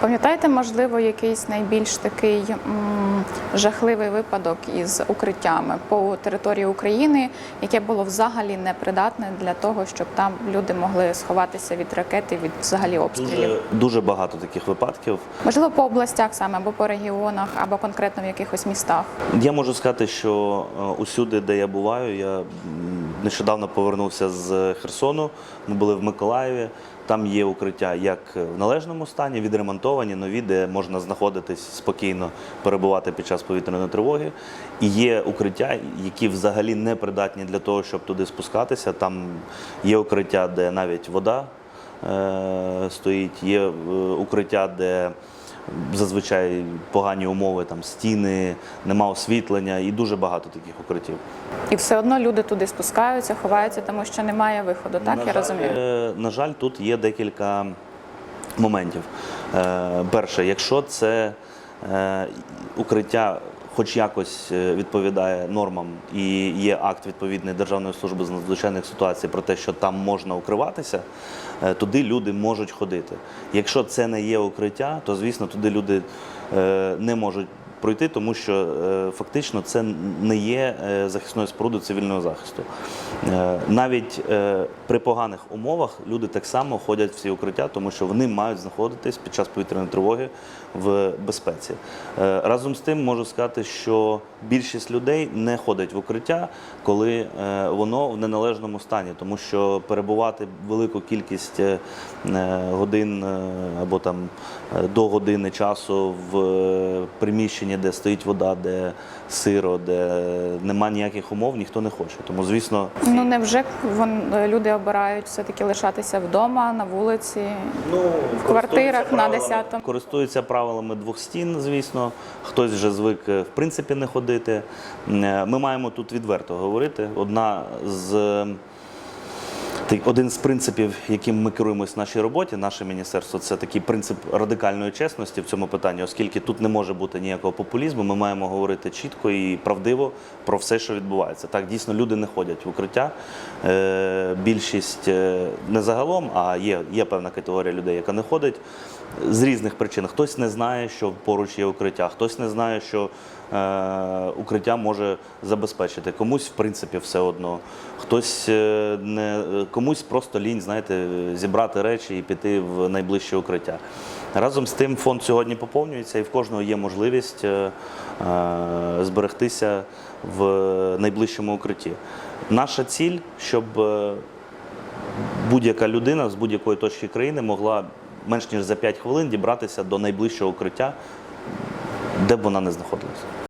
Пам'ятаєте, можливо, якийсь найбільш такий м, жахливий випадок із укриттями по території України, яке було взагалі непридатне для того, щоб там люди могли сховатися від ракети, від взагалі обстрілів? Дуже, дуже багато таких випадків. Можливо, по областях саме або по регіонах, або конкретно в якихось містах. Я можу сказати, що е, усюди, де я буваю, я нещодавно повернувся з Херсону. Ми були в Миколаєві. Там є укриття як в належному стані, відремонтовані, нові, де можна знаходитись спокійно, перебувати під час повітряної тривоги. І є укриття, які взагалі не придатні для того, щоб туди спускатися. Там є укриття, де навіть вода е, стоїть, є е, укриття, де зазвичай погані умови, там стіни, нема освітлення і дуже багато таких укриттів. І все одно люди туди спускаються, ховаються, тому що немає виходу. Так на я жаль, розумію. е, На жаль, тут є декілька моментів. Е, Перше, якщо це е, укриття хоч якось е, відповідає нормам і є акт відповідної Державної служби з надзвичайних ситуацій про те, що там можна укриватися, е, туди люди можуть ходити. Якщо це не є укриття, то звісно туди люди е, не можуть пройти, тому що е, фактично це не є е, захисною спорудою цивільного захисту. Е, Навіть при поганих умовах люди так само ходять в ці укриття, тому що вони мають знаходитись під час повітряної тривоги в безпеці. Разом з тим можу сказати, що більшість людей не ходить в укриття, коли воно в неналежному стані, тому що перебувати велику кількість годин або там до години часу в е, приміщенні, де стоїть вода, де сиро, де нема ніяких умов, ніхто не хоче. Тому, звісно, Ну невже вон люди обирають все таки лишатися вдома на вулиці? Ну, В квартирах на 10-му. Користуються правилами двох стін, звісно. Хтось вже звик е, в принципі не ходити. Е, Ми маємо тут відверто говорити. Одна з один з принципів, яким ми керуємось в нашій роботі, наше міністерство, це такий принцип радикальної чесності в цьому питанні, оскільки тут не може бути ніякого популізму. Ми маємо говорити чітко і правдиво про все, що відбувається. Так, дійсно, люди не ходять в укриття. Е, Більшість е, не загалом, а є, є певна категорія людей, яка не ходить з різних причин. Хтось не знає, що поруч є укриття, хтось не знає, що е, укриття може забезпечити. Комусь, в принципі, все одно. Хтось е, не комусь просто лінь, знаєте, зібрати речі і піти в найближче укриття. Разом з тим, фонд сьогодні поповнюється, і в кожного є можливість е, е, зберегтися в найближчому укритті. Наша ціль, щоб е, будь-яка людина з будь-якої точки країни могла менш ніж за 5 хвилин дібратися до найближчого укриття, де б вона не знаходилася.